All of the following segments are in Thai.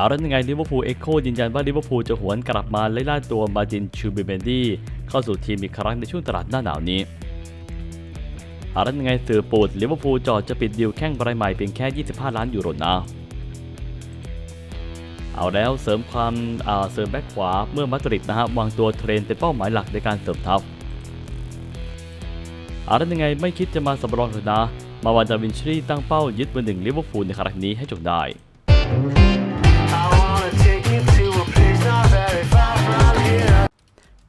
เอาแล้วยังไงลิเวอร์พูลเอ็กโคยืนยันว่าลิเวอร์พูลจะหวนกลับมาไล่ล่าตัวมาจินชูบิเบนดี้เข้าสู่ทีมอีกครั้งในช่วงตลาดหน้าหนาวนี้เอาแล้วยังไงสื่อปูดลิเวอร์พูลจอดจะปิดดีลแข้งรายใหม่เพียงแค่ 25 ล้านยูโรนะเอาแล้วเสริมความอ่าเสริมแบ็คขวาเมื่อมาดริดนะฮะวางตัวเทรนเป็นเป้าหมายหลักในการเสริมทัพเอาแล้วยังไงไม่คิดจะมาสำรองเลยนะ มาวันดาวินชีตั้งเป้ายึดเบอร์หนึ่งลิเวอร์พูลในครั้งนี้ให้จงได้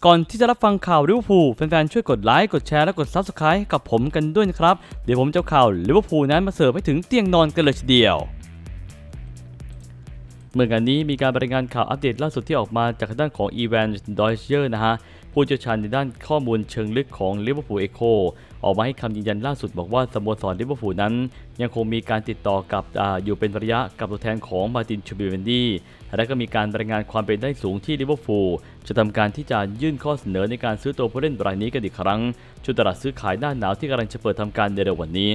ก่อนที่จะรับฟังข่าวลิเวอร์พูลแฟนๆช่วยกดไลค์กดแชร์และกดซับสไคร b ์กับผมกันด้วยนะครับ เดี๋ยวผมจะข่าวลิเวอร์พูลนั้นมาเสิร์ฟให้ถึงเตียงนอนกันเลยทีเดียว เมื่อกันนี้มีการรายงานข่าวอัปเดตล่าสุดที่ออกมาจากทางด้านของอีแวนดอยเชอร์นะฮะ ผู้เชี่ยวชาญในด้านข้อมูลเชิงลึกของลิเวอร์พูลเอโคออกมาให้คำยืนยันล่าสุดบอกว่าสโมสรลิเวอร์พูลนั้น ยังคงมีการติดต่อกับออยู่เป็นระยะกับตัวแทนของมาตินชูบิเวนดี้และก็มีการรายงานความเป็นได้สูงที่ลิเวอร์พูลจะทำการที่จะยื่นข้อเสนอในการซื้อตัวผู้เล่นรายนี้กันอีกครั้งช่วงตลาดซื้อขายหน้าหนาวที่กำลังจะเปิดทำการในเร็ววันนี้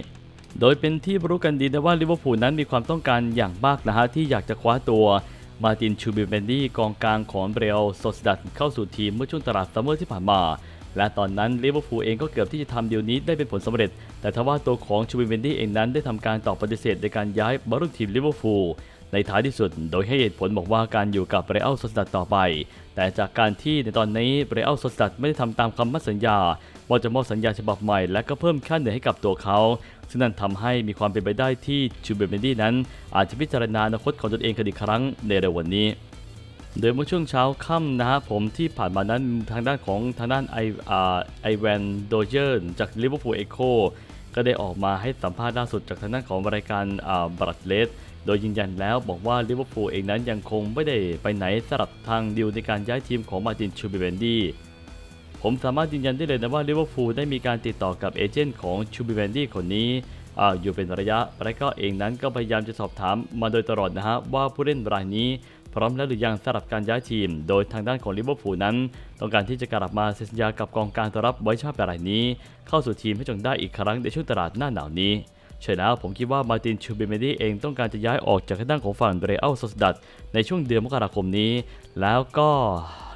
โดยเป็นที่รู้กันดีนะว่าลิเวอร์พูลนั้นมีความต้องการอย่างมากนะฮะที่อยากจะคว้าตัว มาตินชูบิเบนดี้กองกลางของเบรลโซสดัดเข้าสู่ทีมเมื่อช่วงตลาดซัมเมอร์ที่ผ่านมา และตอนนั้นลิเวอร์พูลเองก็เกือบที่จะทำดียวนี้ได้เป็นผลสำเร็จ แต่ทว่าตัวของชูบิเบนดี้เองนั้นได้ทำการตอบปฏิเสธในการย้ายบอลลูนทีมลิเวอร์พูล ในท้ายที่สุดโดยให้เหตุผลบอกว่าการอยู่กับเรอัลโซสดัดต่อไป แต่จากการที่ในตอนนี้เรอัลโซสดัดไม่ได้ทำตามคำมั่นสัญญาว่าจะมอบสัญญาฉบับใหม่และก็เพิ่มค่าเหนื่อยให้กับตัวเขา ซึ่งนั่นทำให้มีความเป็นไปได้ที่ชูเบเบนดี้นั้น อาจจะพิจารณาอนาคตของตนเองกันอีกครั้งในเร็ววันนี้โดยเมื่อช่วงเช้าค่ำนะฮะผมที่ผ่านมานั้นทางด้านของทางด้านไอไอแวนโดเจอร์จากลิเวอร์พูลเอโค ก็ได้ออกมาให้สัมภาษณ์ล่าสุดจากทางด้านของรายการอ่าบรัดเลสโดยยืนยันแล้วบอกว่าลิเวอร์พูลเองนั้นยังคงไม่ได้ไปไหนสลับทางดิวในการย้ายทีมของมาตินชูบิเบนดี้ผมสามารถยืนยันได้เลยนะว่าลิเวอร์พูลได้มีการติดต่อกับเอเจนต์ของชูบิแวนดี้คนนี้ออยู่เป็นระยะและก็เองนั้นก็พยายามจะสอบถามมาโดยตลอดนะฮะว่าผู้เล่นรายนี้ พร้อมแล้วหรือยังสำหรับการย้ายทีม โดยทางด้านของลิเวอร์พูลนั้น ต้องการที่จะกลับมาเซ็นสัญญากับกองการต้อนรับไว้ชาติรายนี้ เข้าสู่ทีมให้จงได้อีกครั้งในช่วงตลาดหน้าหนาวนี้ใช่แล้วผมคิดว่ามาตินชูเบเมดี้เองต้องการจะย้ายออกจากทางด้านของฝั่งเรอัลโซสดัตในช่วงเดือนมกราคมนี้ แล้วก็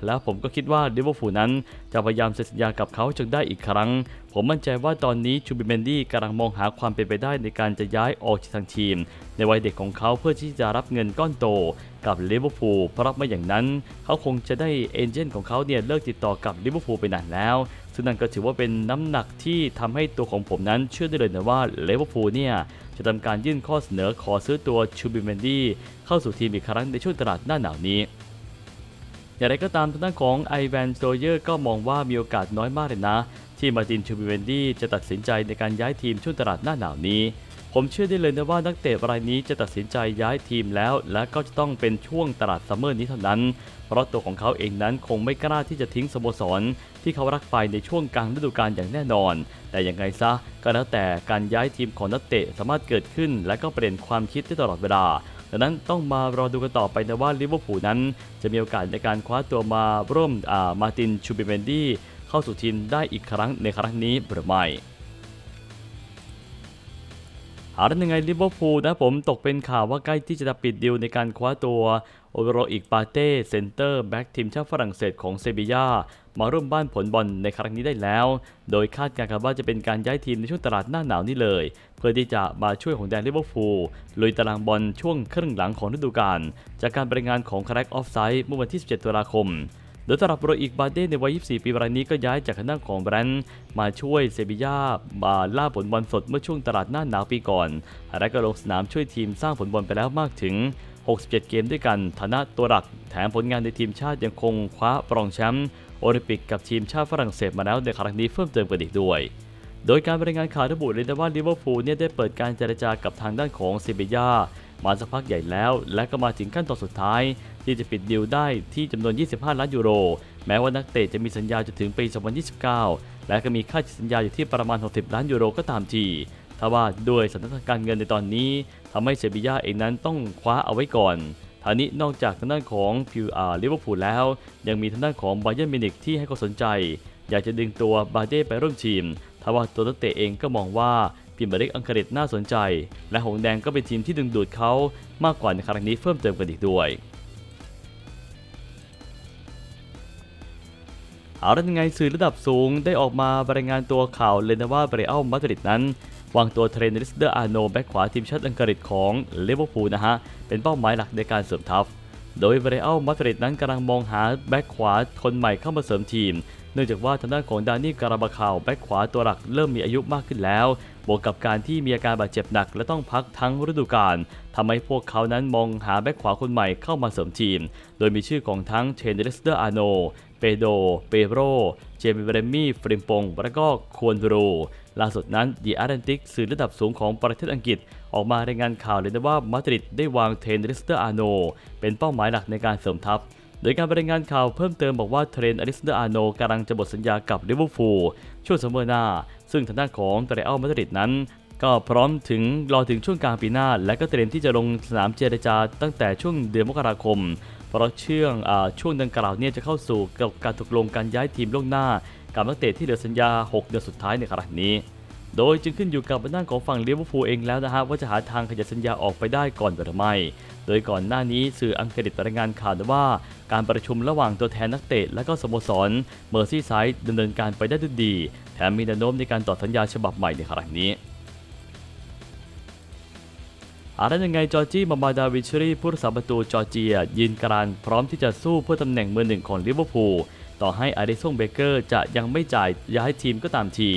แล้วผมก็คิดว่าลิเวอร์พูลนั้นจะพยายามเซ็นสัญญากับเขาจนได้อีกครั้ง ผมมั่นใจว่าตอนนี้ชูบิเมนดี้กำลังมองหาความเป็นไปได้ในการจะย้ายออกจากทางทีม ในวัยเด็กของเขาเพื่อที่จะรับเงินก้อนโตกับลิเวอร์พูลเพราะไม่อย่างนั้น เขาคงจะได้เอเจนต์ของเขาเนี่ยเลิกติดต่อกับลิเวอร์พูลไปนานแล้วซึ่งนั่นก็ถือว่าเป็นน้ำหนักที่ทำให้ตัวของผมนั้นเชื่อได้เลยนะว่าลิเวอร์พูลเนี่ยจะทำการยื่นข้อเสนอขอซื้อตัวชูบิเมนดี้เข้าสู่ทีมอีกครั้งในช่วงตลาดหน้าหนาวนี้ อย่างไรก็ตามทางด้านของไอแวนโซเยอร์ก็มองว่ามีโอกาสน้อยมากเลยนะ ที่มาตินชูบิเวนดี้จะตัดสินใจในการย้ายทีมช่วงตลาดหน้าหนาวนี้ ผมเชื่อได้เลยนะว่านักเตะรายนี้จะตัดสินใจย้ายทีมแล้ว และก็จะต้องเป็นช่วงตลาดซัมเมอร์นี้เท่านั้น เพราะตัวของเขาเองนั้นคงไม่กล้าที่จะทิ้งสโมสร ที่เขารักไปในช่วงกลางฤดูกาลอย่างแน่นอน แต่อย่างไงซะก็แล้วแต่การย้ายทีมของนักเตะสามารถเกิดขึ้น และก็เปลี่ยนความคิดได้ตลอดเวลา ดังนั้นต้องมารอดูกันต่อไปนะว่าลิเวอร์พูลนั้น จะมีโอกาสในการคว้าตัวมาร่วมอ่ามาตินชูบิเมนดี้เข้าสู่ทีมได้อีกครั้งในครั้งนี้หรือไม่ เอาละยังไงลิเวอร์พูลนะผมตกเป็นข่าวว่าใกล้ที่จะปิดดีลในการคว้าตัวโอเวโรอีกปาเต้เซนเตอร์แบ็กทีมชาติฝรั่งเศสของเซบียามาร่วมบ้านผลบอลในครั้งนี้ได้แล้ว โดยคาดการณ์ว่าจะเป็นการย้ายทีมในช่วงตลาดหน้าหนาวนี้เลย เพื่อที่จะมาช่วยของแดนลิเวอร์พูลลุยตารางบอลช่วงครึ่งหลังของฤดูกาลจากการบริงานของคาแรกออฟไซด์เมื่อวันที่ 17 ตุลาคม ดยสำหรับโรอีกบาเด้ในวัย 24 ปีรายนี้ก็ย้ายจากคณะของแบรนด์มาช่วยเซบียามาล่าผลบอลสดเมื่อช่วงตลาดหน้าหนาวปีก่อน และก็ลงสนามช่วยทีมสร้างผลบอลไปแล้วมากถึง 67 เกมด้วยกัน ฐานะตัวหลัก แถมผลงานในทีมชาติยังคงคว้ารองแชมป์โอลิมปิกกับทีมชาติฝรั่งเศสมาแล้วในครั้งนี้เพิ่มเติมกันอีกด้วยโดยการบรายงานข่าวระบุเลยนะว่าลิเวอร์พูลเนี่ยได้เปิดการเจรจากับทางด้านของเซบียา มาสักพักใหญ่แล้ว และก็มาถึงขั้นตอนสุดท้าย ที่จะปิดดีลได้ที่จำนวน 25 ล้านยูโร แม้ว่านักเตะจะมีสัญญาจนถึงปี 2029 และก็มีค่าสัญญาอยู่ที่ประมาณ 60 ล้านยูโรก็ตามทีทว่าด้วยสถานการณ์เงินในตอนนี้ทำให้เซบียาเองนั้นต้องคว้าเอาไว้ก่อนทานี้นอกจากทางด้านของพิวอาร์ลิเวอร์พูลแล้ว ยังมีทางด้านของไบเยิร์นมินิกที่ให้ความสนใจ อยากจะดึงตัวบาเด้ไปร่วมทีมทว่าตัวนักเตะเองก็มองว่า พิมเบริกอังกฤษน่าสนใจ และหงส์แดงก็เป็นทีมที่ดึงดูดเขามากกว่าในครั้งนี้เพิ่มเติมกันอีกด้วยเอาละยังไงสื่อระดับสูงได้ออกมารายงานตัวข่าวเลนะว่าเบรอัลมาดริดนั้น วางตัวเทรนนิสเดอร์อาโนแบ็กขวาทีมชาติอังกฤษของลิเวอร์พูลนะฮะ เป็นเป้าหมายหลักในการเสริมทัพ โดยเบรอัลมาดริดนั้นกำลังมองหาแบ็กขวาคนใหม่เข้ามาเสริมทีม เนื่องจากว่าทางด้านของดานี่การาบาคาวแบ็กขวาตัวหลักเริ่มมีอายุมากขึ้นแล้ว บวกกับการที่มีอาการบาดเจ็บหนักและต้องพักทั้งฤดูกาลทำให้พวกเขานั้นมองหาแบ็กขวาคนใหม่เข้ามาเสริมทีม โดยมีชื่อของทั้งเทนเดสเดอร์อาโน เปโด เปโร เจมี่เบรมี่ ฟริมปง และก็ควอนรูล่าสุดนั้นดีอาร์เรนติกสื่อระดับสูงของประเทศอังกฤษ ออกมารายงานข่าวเลยนะว่ามาดริดได้วางเทนอลิสเตอร์อาโน เป็นเป้าหมายหลักในการเสริมทัพ โดยการรายงานข่าวเพิ่มเติมบอกว่าเทรนอลิสเตอร์อาโนกำลังจะหมดสัญญากับลิเวอร์พูลช่วงซัมเมอร์หน้า ซึ่งทางด้านของเรอัลมาดริดนั้น ก็พร้อมถึงรอถึงช่วงกลางปีหน้า และก็เตรียมที่จะลงสนามเจรจาตั้งแต่ช่วงเดือนมกราคมเพราะเชื่องอาช่วงดังกล่าวเนี่ยจะเข้าสู่กับการตกลงการย้ายทีมล่วงหน้า กับนักเตะที่เหลือสัญญา 6 เดือนสุดท้ายในครั้งนี้ โดยจึงขึ้นอยู่กับด้านของฝั่งลิเวอร์พูลเองแล้วนะฮะว่าจะหาทางขยายสัญญาออกไปได้ก่อนหรือไม่โดยก่อนหน้านี้สื่ออังกฤษรายงานข่าวว่า การประชุมระหว่างตัวแทนนักเตะและก็สโมสรเมอร์ซี่ไซด์ดำเนินการไปได้ด้วยดี แถมมีแนวโน้มในการต่อสัญญาฉบับใหม่ในครั้งนี้อะไรยังไงจอร์จี้มามาดาวิชรีผู้รักษาประตูจอร์เจีย ยืนกรานพร้อมที่จะสู้เพื่อตำแหน่งมือหนึ่งของลิเวอร์พูลต่อให้อาริซงเบเกอร์จะยังไม่จ่ายย้ายทีมก็ตามที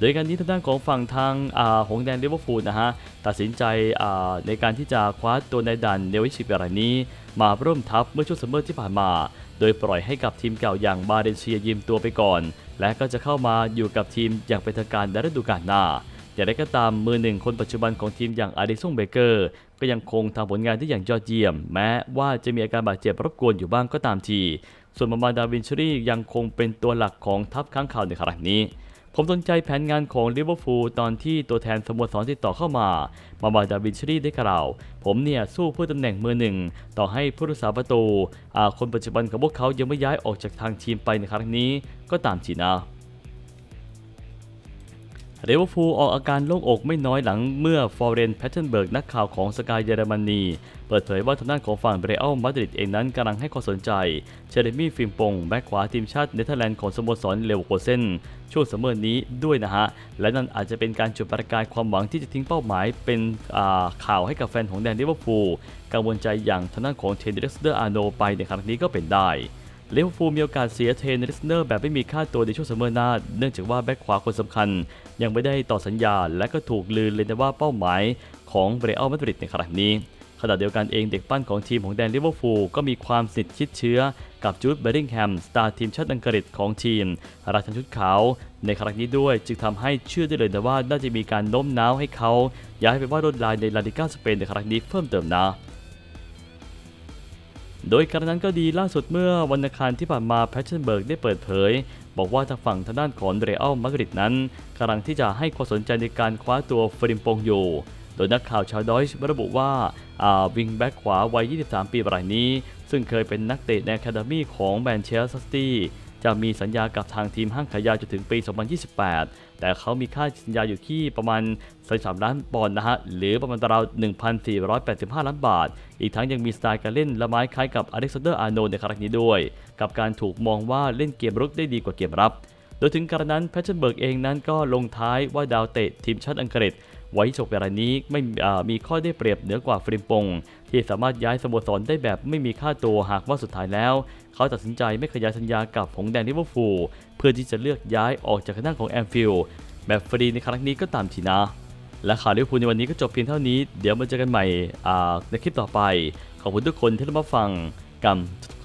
โดยการนี้ทางด้านของฝั่งทางอ่าหงแดงลิเวอร์พูลนะฮะตัดสินใจอ่าในการที่จะคว้าตัวในดันเนวิชิเปรายนี้ มาร่วมทัพเมื่อช่วงซัมเมอร์ที่ผ่านมา โดยปล่อยให้กับทีมเก่าอย่างบาเรนเซียยืมตัวไปก่อน และก็จะเข้ามาอยู่กับทีมอย่างเป็นทางการในฤดูกาลหน้าอย่างไรก็ตามมือหนึ่งคนปัจจุบันของทีมอย่างอาริซงเบเกอร์ก็ยังคงทำผลงานได้อย่างยอดเยี่ยม แม้ว่าจะมีอาการบาดเจ็บรบกวนอยู่บ้างก็ตามที ส่วนมามาดาวินชรียังคงเป็นตัวหลักของทัพค้างข่าวในครั้งนี้ ผมสนใจแผนงานของลิเวอร์พูลตอนที่ตัวแทนสโมสรติดต่อเข้ามา มาบาดาวินชรีได้กล่าว ผมเนี่ยสู้เพื่อตำแหน่งมือหนึ่ง ต่อให้ผู้รักษาประตูคนปัจจุบันของพวกเขายังไม่ย้ายออกจากทางทีมไปในครั้งนี้ก็ตามทีนะ เรเวอร์พูลออกอาการโล่งอกไม่น้อยหลังเมื่อฟอร์เรนแพทเทนเบิร์กนักข่าวของสกายเยอรมนีเปิดเผยว่าทางด้านของฝั่งเรอัลมาดริดเองนั้นกำลังให้ความสนใจ เชเรมี่ฟิมปงแบ็กขวาทีมชาติเนเธอร์แลนด์ของสโมสรเลเวอร์โคเซนช่วงซัมอนี้ด้วยนะฮะ และนั่นอาจจะเป็นการจุดประกายความหวังที่จะทิ้งเป้าหมายเป็นข่าวให้กับแฟนของแดนลิเวอร์พูลกังวลใจอย่างทางด้านของเทนเดสเดอร์อาโนไปในครั้งนี้ก็เป็นได้ ลิเวอร์พูลมีโอกาสเสียเทรนนิสเนอร์แบบไม่มีค่าตัวในช่วงซัมเมอร์หน้า เนื่องจากว่าแบ็คขวาคนสำคัญ ยังไม่ได้ต่อสัญญา และก็ถูกลือเลยนะว่าเป้าหมายของเบรอัลมาดริดในครั้งนี้ขณะเดียวกันเองเด็กปั้นของทีมของแดนลิเวอร์พูลก็มีความสนิทชิดเชื้อกับจูดเบริงแฮมสตาร์ทีมชาติอังกฤษของทีม ราชันชุดขาว ในครั้งนี้ด้วย จึงทำให้เชื่อได้เลยนะว่าน่าจะมีการโน้มน้าวให้เขา ย้ายไปวาดลวดลายในลาลิก้าสเปนในครั้งนี้เพิ่มเติมนะ โดยการนั้นก็ดีล่าสุดเมื่อวันอังคารที่ผ่านมาแพทเชนเบิร์กได้เปิดเผย บอกว่าทางฝั่งทางด้านของเรอัลมาดริดนั้นกำลังที่จะให้ความสนใจในการคว้าตัวฟริมปงอยู่ โดยนักข่าวชาวดอยช์ระบุว่าอาวิงแบ็กขวาวัย 23 ปีรายนี้ ซึ่งเคยเป็นนักเตะในแคามี่ของแมนเชสเตอร์ซิตี้ จะมีสัญญากับทางทีมห้างขายยาจนถึงปี 2028 แต่เขามีค่าสัญญาอยู่ที่ประมาณ 33 ล้านปอนด์นะฮะ หรือประมาณราว 1,485 ล้านบาท อีกทั้งยังมีสไตล์การเล่นละไม้คล้ายกับอเล็กซานเดอร์อาร์โนในครั้งนี้ด้วย กับการถูกมองว่าเล่นเกมรุกได้ดีกว่าเกมรับ โดยถึงกระนั้นแพทเทนเบิร์กเองนั้นก็ลงท้ายว่าดาวเตะทีมชาติอังกฤษ ไว้ฉกรานี้ไม่มีข้อได้เปรียบเหนือกว่าฟริมปง ที่สามารถย้ายสโมสรได้แบบไม่มีค่าตัวหากว่าสุดท้ายแล้ว เขาตัดสินใจไม่ขยายสัญญากับหงแดงลิเวอร์พูลเพื่อที่จะเลือกย้ายออกจากคณะของแอมฟิลด์แบบฟรีในครั้งนี้ก็ตามทีนะ และข่าวลิเวอร์พูลในวันนี้ก็จบเพียงเท่านี้ เดี๋ยวมาเจอกันใหม่ในคลิปต่อไป ขอบคุณทุกคนที่รับฟังกัน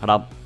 ครับ